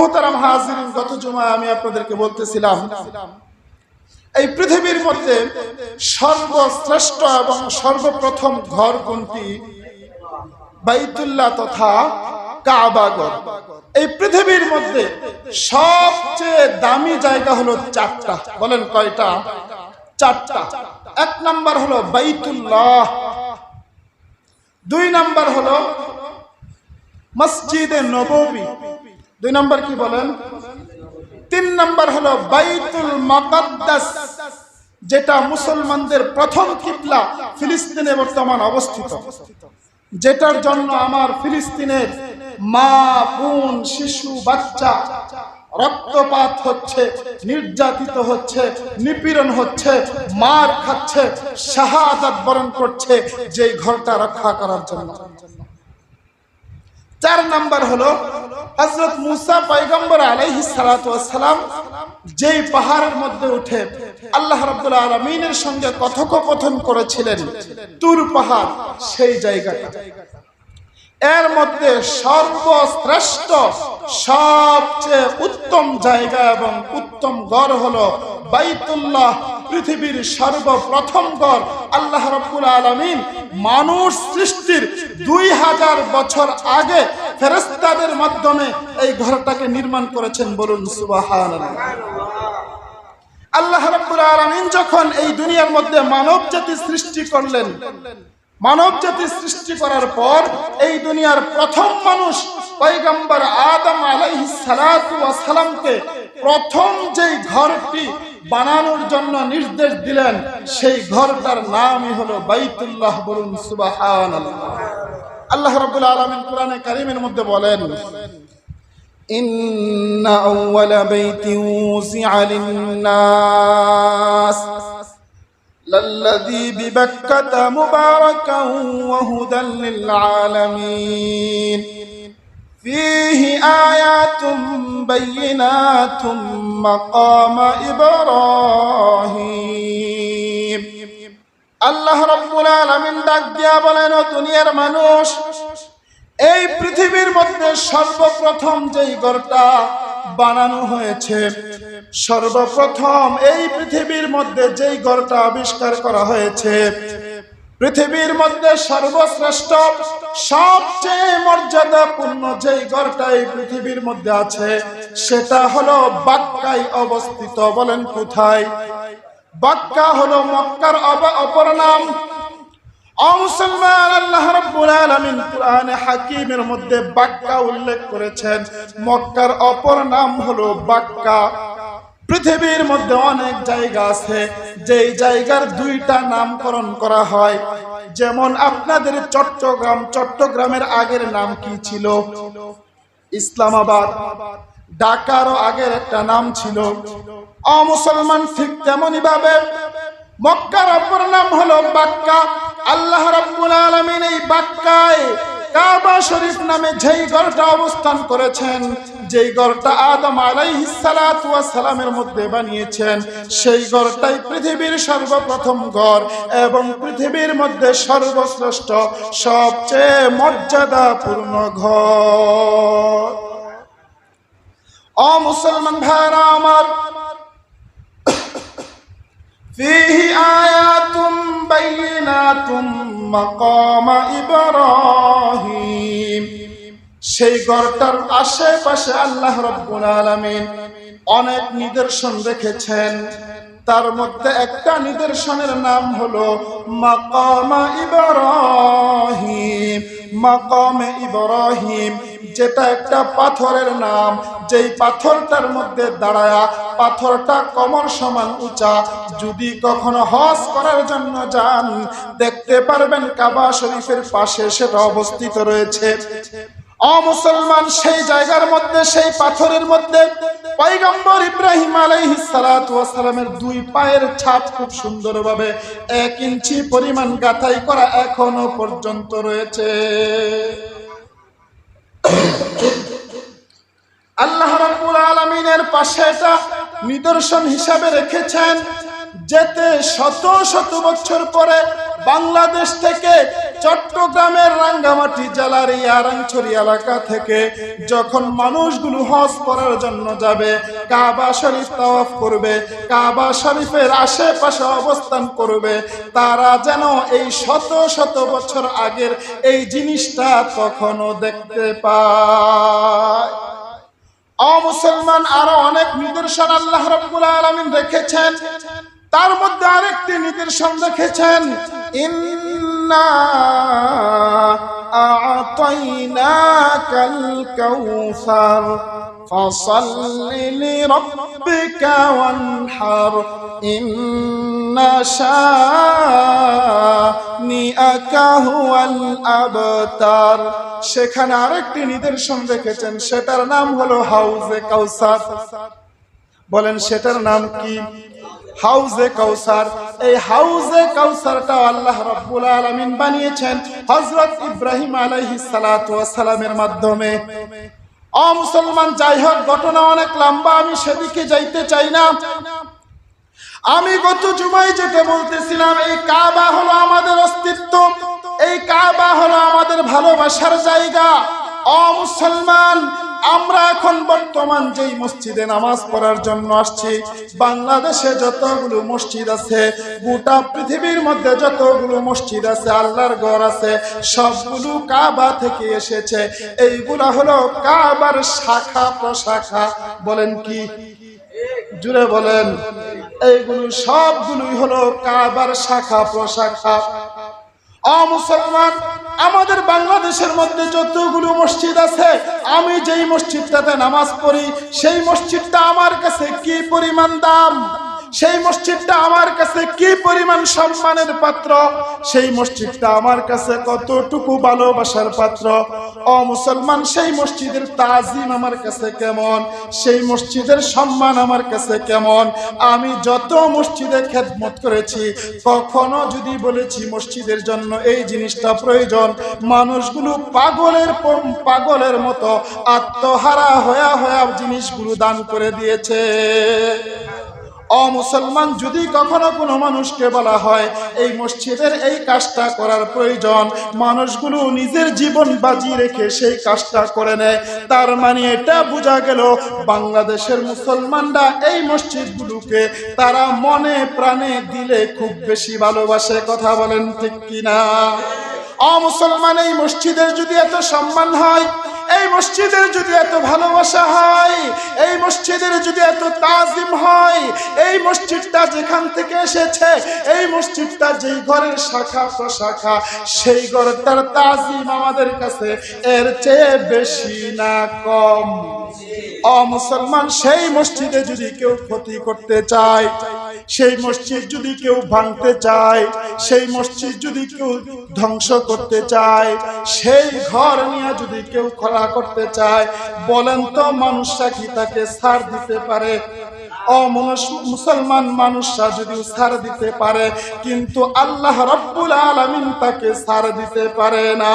মোহতারাম গত আমি আপনাদেরকে বলতেছিলাম, এই পৃথিবীর মধ্যে সর্বশ্রেষ্ঠ এবং সর্বপ্রথম ঘর কোনটি? তথা কাবাগর এই পৃথিবীর মধ্যে সবচেয়ে দামি জায়গা হলো চারটা। বলেন কয়টা? চারটা। এক নাম্বার হলো বাইতুল্লাহ। দুই নাম্বার হলো মসজিদে নববী। দুই নাম্বার কি বলেন? তিন নাম্বার হলো বাইতুল মাকাদ্দাস, যেটা মুসলমানদের প্রথম কিবলা ফিলিস্তিনে বর্তমান অবস্থিত। যেটার জন্য আমার ফিলিস্তিনের মা, বোন, শিশু, বাচ্চা রক্তপাত হচ্ছে, নির্যাতিত হচ্ছে, নিপীড়ন হচ্ছে, মার খাচ্ছে, শাহাদাত বরণ করছে, যেই ঘরটা রক্ষা করার জন্য। চার নাম্বার হলো হজরত মুসা পয়গম্বর আলাইহিস সালাতু ওয়াসসালাম যেই পাহাড়ের মধ্যে উঠে আল্লাহ রাব্বুল আলামিনের সঙ্গে কথোপকথন করেছিলেন, তুর পাহাড় সেই জায়গাটা। এর মধ্যে সর্বশ্রেষ্ঠ, সবচেয়ে উত্তম জায়গা এবং উত্তম গড় হলো বাইতুল্লাহ পৃথিবীর সর্বপ্রথম গড় আল্লাহ রব্বুল আলমিন মানুষ সৃষ্টির দুই হাজার বছর আগে ফেরেস্তাদের মাধ্যমে এই ঘরটাকে নির্মাণ করেছেন বলুন সুবাহান আল্লাহ রব্বুল আলমিন যখন এই দুনিয়ার মধ্যে মানব জাতি সৃষ্টি করলেন মানব জাতি সৃষ্টি করার পর এই দুনিয়ার প্রথম মানুষ পৈগম্বর আদম আলাই সালাতামকে প্রথম যেই ঘরটি বানানোর জন্য নির্দেশ দিলেন, সেই ঘরটার নামই হলো বাইতুল্লাহ বলুন সুবাহান আল্লাহ রবুল আলমিন কোরআনে কারিমের মধ্যে বলেন, ইন্না আউওয়ালা বাইতি উসিআ লিন-নাস। للذي ببكة مباركا وهدى للعالمين فيه آيات بينات مقام إبراهيم আল্লাহ রাব্বুল আলামিন ডাক দিয়া বলেন ও দুনিয়ার মানুষ এই পৃথিবীর মধ্যে সর্বপ্রথম যেই ঘরটা বানানো হয়েছে। সর্বপ্রথম এই পৃথিবীর মধ্যে যেই ঘরটা আবিষ্কার করা হয়েছে, পৃথিবীর মধ্যে সর্বশ্রেষ্ঠ, সবচেয়ে মর্যাদাপূর্ণ যেই ঘরটা এই পৃথিবীর মধ্যে আছে, সেটা হলো বাক্কায় অবস্থিত। বলেন কোথায়? বাক্কা হলো মক্কার অপর নাম হাকিমের মধ্যে বাক্কা উল্লেখ করেছেন। মক্কার অপর নাম বাক্কা। পৃথিবীর মধ্যে অনেক জায়গা আছে, যেই জায়গার দুইটা নামকরণ করা হয়। যেমন আপনাদের চট্টগ্রাম, চট্টগ্রামের আগের নাম কি ছিল? ইসলামাবাদ। ঢাকারও আগের একটা নাম ছিল। অমুসলমান ঠিক তেমনই ভাবে মক্কার অপর নাম হলো বাক্কা। আল্লাহ রব্বুল আলমিন এই বাক্কায় কাবা শরীফ নামে যেই গড়টা অবস্থান করেছেন, যেই গড়টা আদম সালামের মধ্যে বানিয়েছেন, সেই গড়টাই পৃথিবীর সর্বপ্রথম গড় এবং পৃথিবীর মধ্যে সর্বশ্রেষ্ঠ, সবচেয়ে মর্যাদাপূর্ণ ঘর। অ মুসলমান ভাইরা আমার, ফিহি আয় মাকাম ইব্রাহিম সেই ঘরটার আশেপাশে আল্লাহ রব্বুল আলামিন অনেক নিদর্শন রেখেছেন। তার মধ্যে একটা নিদর্শনের নাম হলো মাকামা ইব্রাহিম। মাকামে ইব্রাহিম যেটা একটা পাথরের নাম, যেই পাথরটার মধ্যে দাঁড়ায়া পাথরটা কমর সমান উঁচা। যদি কখনো হজ করার জন্য যান, দেখতে পারবেন কাবা শরীফের পাশে সেটা অবস্থিত রয়েছে। অমুসলমান সেই জায়গার মধ্যে, সেই পাথরের মধ্যে, পয়গম্বর ইব্রাহিম আলাইহিস সালাতু ওয়াস সালামের দুই পায়ের ছাপ খুব সুন্দরভাবে এক ইঞ্চি পরিমাণ গাঁথাই করা এখনও পর্যন্ত রয়েছে। আল্লাহ রাব্বুল আলামিনের পাশে এটা নিদর্শন হিসাবে রেখেছেন, যেতে শত শত বছর পরে বাংলাদেশ থেকে চট্টগ্রামের রাঙ্গামাটি জেলার ইয়ারাংছড়ি এলাকা থেকে যখন মানুষগুলো হজ করার জন্য যাবে, কাবা শরীফ তাওয়াফ করবে, কাবা শরীফের আশেপাশে অবস্থান করবে, তারা যেন এই শত শত বছর আগের এই জিনিসটা তখনও দেখতে পায়। অমুসলমান আরও অনেক নিদর্শন আল্লাহ রব্বুল আলমিন রেখেছেন। তার মধ্যে আরেকটি নিদর্শন রেখেছেন। ইন্না আ'তাইনাকাল কাউসার। فصل لربك وانحر إن شانئك هو الأبتر সেখানে আরেকটি নিদর্শন রেখেছেন সেটার নাম হলো হাউজে কাউসার বলেন সেটার নাম কি হাউজে কাউসার এই হাউজে কাউসারটা আল্লাহ রাব্বুল আলামিন বানিয়েছেন হযরত ইব্রাহিম আলাইহিস সালাতু ওয়াস সালামের মাধ্যমে অ, মুসলমান, যাই হোক, ঘটনা অনেক লম্বা, আমি সেদিকে যাইতে চাই না। আমি গত জুমাই যেতে বলতেছিলাম, এই কাবা হলো আমাদের অস্তিত্ব, এই কাবা হলো আমাদের ভালোবাসার জায়গা। অমুসলমান মুসলমান আমরা এখন বর্তমান যেই মসজিদে নামাজ পড়ার জন্য আসছি, বাংলাদেশে যতগুলো মসজিদ আছে, গোটা পৃথিবীর মধ্যে যতগুলো মসজিদ আছে, আল্লাহর ঘর আছে, সবগুলো কাবা থেকে এসেছে। এইগুলা হলো কাবার শাখা প্রশাখা। বলেন কি? জুড়ে বলেন। এইগুলো সবগুলোই হলো কাবার শাখা প্রশাখা। আমাদের বাংলাদেশের মধ্যে যতগুলো মসজিদ আছে, আমি যেই মসজিদটাতে নামাজ পড়ি, সেই মসজিদটা আমার কাছে কি পরিমাণ দাম? সেই মসজিদটা আমার কাছে কি পরিমাণ সম্মানের পাত্র? সেই মসজিদটা আমার কাছে কতটুকু ভালোবাসার পাত্র? ও মুসলমান, সেই মসজিদের তাজিম আমার কাছে কেমন? সেই মসজিদের সম্মান আমার কাছে কেমন? আমি যত মসজিদে খেদমত করেছি, কখনো যদি বলেছি মসজিদের জন্য এই জিনিসটা প্রয়োজন, মানুষগুলো পাগলের পাগলের মতো আত্মহারা হয়া হয়া জিনিসগুলো দান করে দিয়েছে। অমুসলমান যদি কখনো কোনো মানুষকে বলা হয়, এই মসজিদের এই কাজটা করার প্রয়োজন। মানুষগুলো নিজের জীবন বাজি রেখে সেই কাজটা করে নেয়। তার মানে এটা বোঝা গেল, বাংলাদেশের মুসলমানরা এই মসজিদগুলোকে তারা মনে প্রাণে দিলে খুব বেশি ভালোবাসে। কথা বলেন ঠিক কিনা? অমুসলমান এই মসজিদের যদি এত সম্মান হয় এই মসজিদের যদি এত ভালোবাসা হয়, এই মসজিদের যদি এত তাজিম হয়, এই মসজিদটা যেখান থেকে এসেছে, এই মসজিদটা যেই ঘরের শাখা প্রশাখা, সেই ঘরটার তাজিম আমাদের কাছে এর চেয়ে বেশি না কম। অমুসলমান সেই মসজিদে যদি কেউ ক্ষতি করতে চায় সেই মসজিদ যদি কেউ ভাঙতে চায়, সেই মসজিদ যদি কেউ ধ্বংস করতে চায়, সেই ঘর নিয়ে যদি কেউ খরা করতে চায়, বলেন তো মানুষরা কি তাকে ছাড় দিতে পারে? মুসলমান মানুষরা যদি সার দিতে পারে, কিন্তু আল্লাহ রব্বুল আলামিন তাকে সার দিতে পারে না।